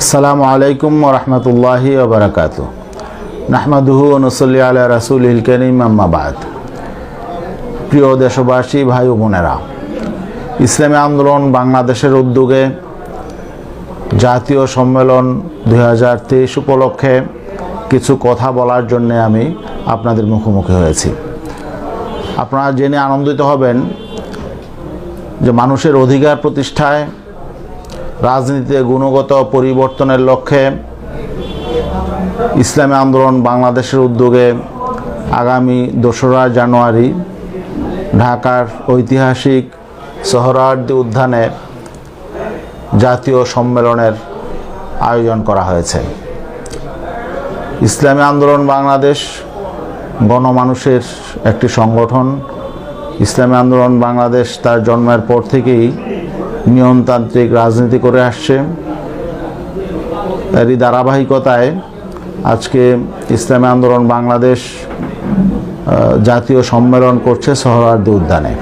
আসসালামু আলাইকুম রহমতুল্লাহি ওবরাকাত নাহমাদুহু নসল্লি আলা রাসুল করিম আম্মাবাদ প্রিয় দেশবাসী, ভাই বোনেরা, ইসলামী আন্দোলন বাংলাদেশের উদ্যোগে জাতীয় সম্মেলন দুই হাজার তেইশ উপলক্ষে কিছু কথা বলার জন্যে আমি আপনাদের মুখোমুখি হয়েছি। আপনারা জেনে আনন্দিত হবেন যে মানুষের অধিকার প্রতিষ্ঠায় রাজনীতিতে গুণগত পরিবর্তনের লক্ষ্যে ইসলামী আন্দোলন বাংলাদেশের উদ্যোগে আগামী দোসরা জানুয়ারি ঢাকার ঐতিহাসিক সোহরাওয়ার্দী উদ্যানে জাতীয় সম্মেলনের আয়োজন করা হয়েছে। ইসলামী আন্দোলন বাংলাদেশ গণমানুষের একটি সংগঠন। ইসলামী আন্দোলন বাংলাদেশ তার জন্মের পর থেকেই নিয়মতান্ত্রিক রাজনীতি করে আসছে। এরই ধারাবাহিকতায় আজকে ইসলামী আন্দোলন বাংলাদেশ জাতীয় সম্মেলন করছে সোহরাওয়ার্দী উদ্যানে।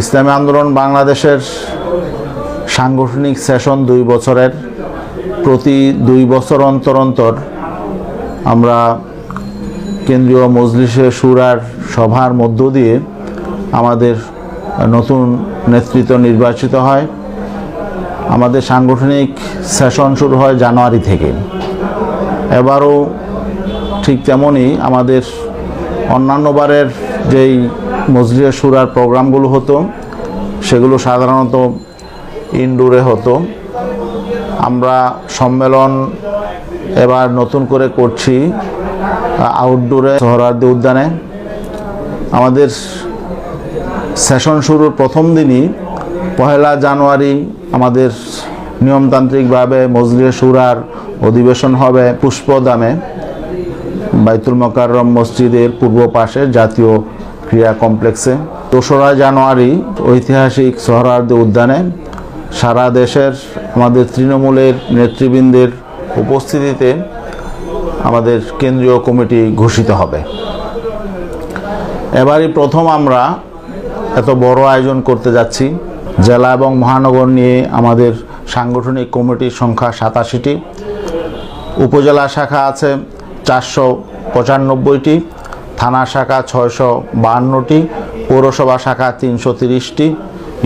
ইসলামী আন্দোলন বাংলাদেশের সাংগঠনিক সেশন দুই বছরের। প্রতি দুই বছর অন্তর অন্তর আমরা কেন্দ্রীয় মজলিসে সুরার সভার মধ্য দিয়ে আমাদের নতুন নেতৃত্ব নির্বাচিত হয়। আমাদের সাংগঠনিক সেশন শুরু হয় জানুয়ারি থেকে। এবারও ঠিক তেমনই আমাদের অন্যান্যবারের যেই মজলিসে সুরার প্রোগ্রামগুলো হতো, সেগুলো সাধারণত ইনডোরে হতো। আমরা সম্মেলন এবার নতুন করে করছি আউটডোরে সোহরাওয়ার্দী উদ্যানে। আমাদের সেশন শুরুর প্রথম দিনই পহেলা জানুয়ারি আমাদের নিয়মতান্ত্রিকভাবে মজলিস সুরার অধিবেশন হবে পুষ্পদামে বাইতুল মকাররম মসজিদের পূর্ব পাশে জাতীয় ক্রীড়া কমপ্লেক্সে। দোসরা জানুয়ারি ঐতিহাসিক সোহরাওয়ার্দী উদ্যানে সারা দেশের আমাদের তৃণমূলের নেতৃবৃন্দের উপস্থিতিতে আমাদের কেন্দ্রীয় কমিটি ঘোষিত হবে। এবারই প্রথম আমরা এত বড় আয়োজন করতে যাচ্ছি। জেলা এবং মহানগর নিয়ে আমাদের সাংগঠনিক কমিটির সংখ্যা সাতাশিটি। উপজেলা শাখা আছে চারশো পঁচানব্বইটি, থানা শাখা ছয়শো বাহান্নটি, পৌরসভা শাখা তিনশো তিরিশটি,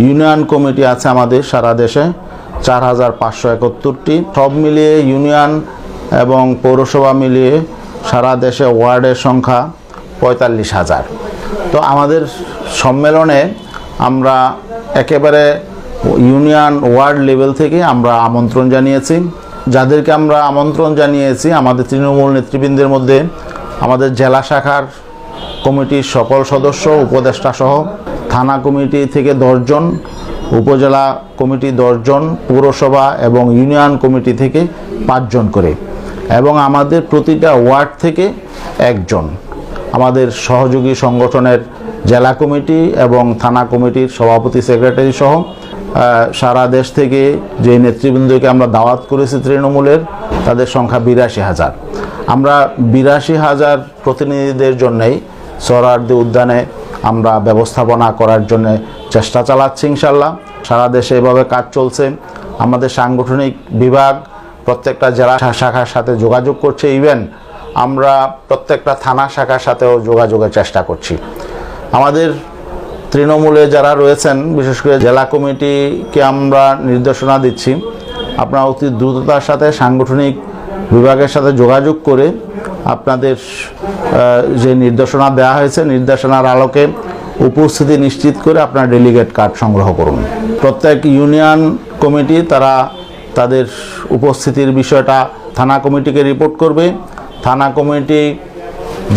ইউনিয়ন কমিটি আছে আমাদের সারা দেশে চার হাজার পাঁচশো একাত্তরটি। সব মিলিয়ে ইউনিয়ন এবং পৌরসভা মিলিয়ে সারা দেশে ওয়ার্ডের সংখ্যা পঁয়তাল্লিশ হাজার। তো আমাদের সম্মেলনে আমরা একেবারে ইউনিয়ন ওয়ার্ড লেভেল থেকে আমরা আমন্ত্রণ জানিয়েছি। যাদেরকে আমরা আমন্ত্রণ জানিয়েছি, আমাদের তৃণমূল নেতৃবৃন্দের মধ্যে, আমাদের জেলা শাখার কমিটির সকল সদস্য, উপদেষ্টা সহ থানা কমিটি থেকে দশজন, উপজেলা কমিটি দশজন, পৌরসভা এবং ইউনিয়ন কমিটি থেকে পাঁচজন করে এবং আমাদের প্রতিটা ওয়ার্ড থেকে একজন। আমাদের সহযোগী সংগঠনের জেলা কমিটি এবং থানা কমিটির সভাপতি সেক্রেটারি সহ সারা দেশ থেকে যে নেতৃবৃন্দকে আমরা দাওয়াত করেছি তৃণমূলের, তাদের সংখ্যা বিরাশি হাজার। আমরা বিরাশি হাজার প্রতিনিধিদের জন্যেই সোহরাওয়ার্দী উদ্যানে আমরা ব্যবস্থাপনা করার জন্য চেষ্টা চালাচ্ছি ইনশাল্লাহ সারা দেশে এভাবে কাজ চলছে। আমাদের সাংগঠনিক বিভাগ প্রত্যেকটা জেলা শাখার সাথে যোগাযোগ করছে। ইভেন আমরা প্রত্যেকটা থানা শাখার সাথেও যোগাযোগের চেষ্টা করছি। আমাদের তৃণমূলে যারা রয়েছেন, বিশেষ করে জেলা কমিটিকে আমরা নির্দেশনা দিচ্ছি, আপনারা অতি দ্রুততার সাথে সাংগঠনিক বিভাগের সাথে যোগাযোগ করে আপনাদের যে নির্দেশনা দেওয়া হয়েছে, নির্দেশনার আলোকে উপস্থিতি নিশ্চিত করে আপনার ডেলিগেট কার্ড সংগ্রহ করুন। প্রত্যেক ইউনিয়ন কমিটি তারা তাদের উপস্থিতির বিষয়টা থানা কমিটিকে রিপোর্ট করবে। থানা কমিটি,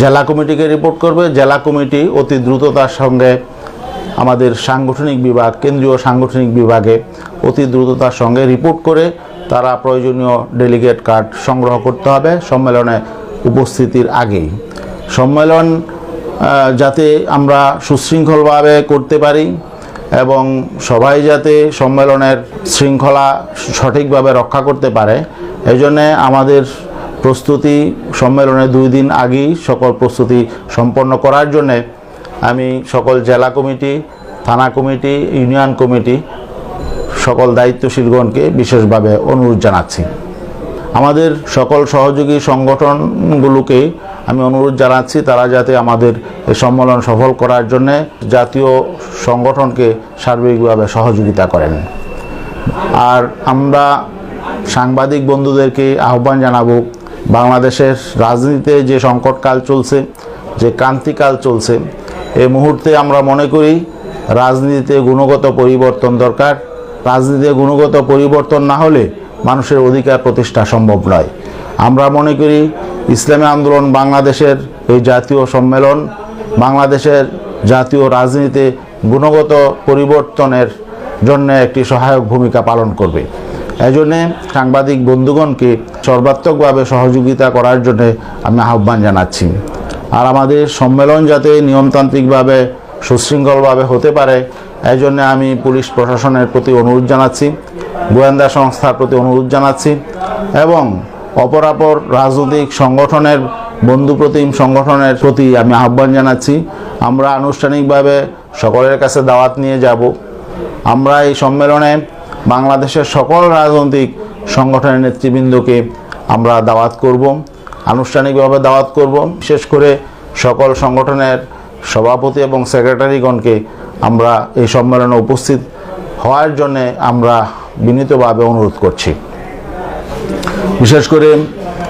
জেলা কমিটিকে রিপোর্ট করবে। জেলা কমিটি অতি দ্রুততার সঙ্গে আমাদের সাংগঠনিক বিভাগ, কেন্দ্রীয় সাংগঠনিক বিভাগে অতি দ্রুততার সঙ্গে রিপোর্ট করে তারা প্রয়োজনীয় ডেলিগেট কার্ড সংগ্রহ করতে হবে সম্মেলনে উপস্থিতির আগেই। সম্মেলন যাতে আমরা সুশৃঙ্খলভাবে করতে পারি এবং সবাই যাতে সম্মেলনের শৃঙ্খলা সঠিকভাবে রক্ষা করতে পারে। এই জন্যে আমাদের প্রস্তুতি সম্মেলনের দুই দিন আগেই সকল প্রস্তুতি সম্পন্ন করার জন্যে আমি সকল জেলা কমিটি, থানা কমিটি, ইউনিয়ন কমিটি সকল দায়িত্বশীলগণকে বিশেষভাবে অনুরোধ জানাচ্ছি। আমাদের সকল সহযোগী সংগঠনগুলোকে আমি অনুরোধ জানাচ্ছি তারা যাতে আমাদের সম্মেলন সফল করার জন্য জাতীয় সংগঠনকে সার্বিকভাবে সহযোগিতা করেন। আর আমরা সাংবাদিক বন্ধুদেরকে আহ্বান জানাব বাংলাদেশের রাজনীতিতে যে সংকটকাল চলছে, যে ক্রান্তিকাল চলছে এই মুহূর্তে আমরা মনে করি রাজনীতিতে গুণগত পরিবর্তন দরকার। রাজনীতিতে গুণগত পরিবর্তন না হলে মানুষের অধিকার প্রতিষ্ঠা সম্ভব নয়। আমরা মনে করি ইসলামী আন্দোলন বাংলাদেশের এই জাতীয় সম্মেলন, বাংলাদেশের জাতীয় রাজনীতিতে গুণগত পরিবর্তনের জন্য একটি সহায়ক ভূমিকা পালন করবে। এই জন্যে সাংবাদিক বন্ধুগণকে সর্বাত্মকভাবে সহযোগিতা করার জন্য আমি আহ্বান জানাচ্ছি। আর আমাদের সম্মেলন যাতে নিয়মতান্ত্রিকভাবে সুশৃঙ্খলভাবে হতে পারে এই জন্য আমি পুলিশ প্রশাসনের প্রতি অনুরোধ জানাচ্ছি, গোয়েন্দা সংস্থার প্রতি অনুরোধ জানাচ্ছি এবং অপরাপর রাজনৈতিক সংগঠনের, বন্ধু প্রতিম সংগঠনের প্রতি আমি আহ্বান জানাচ্ছি। আমরা আনুষ্ঠানিকভাবে সকলের কাছে দাওয়াত নিয়ে যাব। আমরা এই সম্মেলনে বাংলাদেশের সকল রাজনৈতিক সংগঠনের নেতৃবৃন্দকে আমরা দাওয়াত করব, আনুষ্ঠানিকভাবে দাওয়াত করব। বিশেষ করে সকল সংগঠনের সভাপতি এবং সেক্রেটারিগণকে আমরা এই সম্মেলনে উপস্থিত হওয়ার জন্যে আমরা বিনীতভাবে অনুরোধ করছি। বিশেষ করে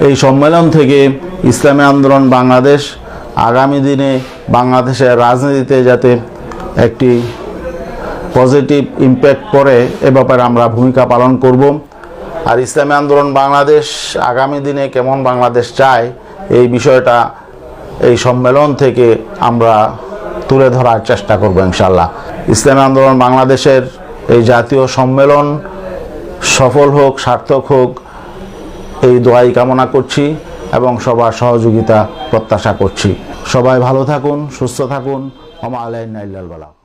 এই সম্মেলন থেকে ইসলামী আন্দোলন বাংলাদেশ আগামী দিনে বাংলাদেশের রাজনীতিতে যাতে একটি পজিটিভ ইম্প্যাক্ট পড়ে, এ ব্যাপারে আমরা ভূমিকা পালন করব। আর ইসলামী আন্দোলন বাংলাদেশ আগামী দিনে কেমন বাংলাদেশ চায়, এই বিষয়টা এই সম্মেলন থেকে আমরা তুলে ধরার চেষ্টা করব ইনশাল্লাহ ইসলামী আন্দোলন বাংলাদেশের এই জাতীয় সম্মেলন সফল হোক, সার্থক হোক, এই দোয়াই কামনা করছি এবং সবার সহযোগিতা প্রত্যাশা করছি। সবাই ভালো থাকুন, সুস্থ থাকুন। আমা আলাইন বালা।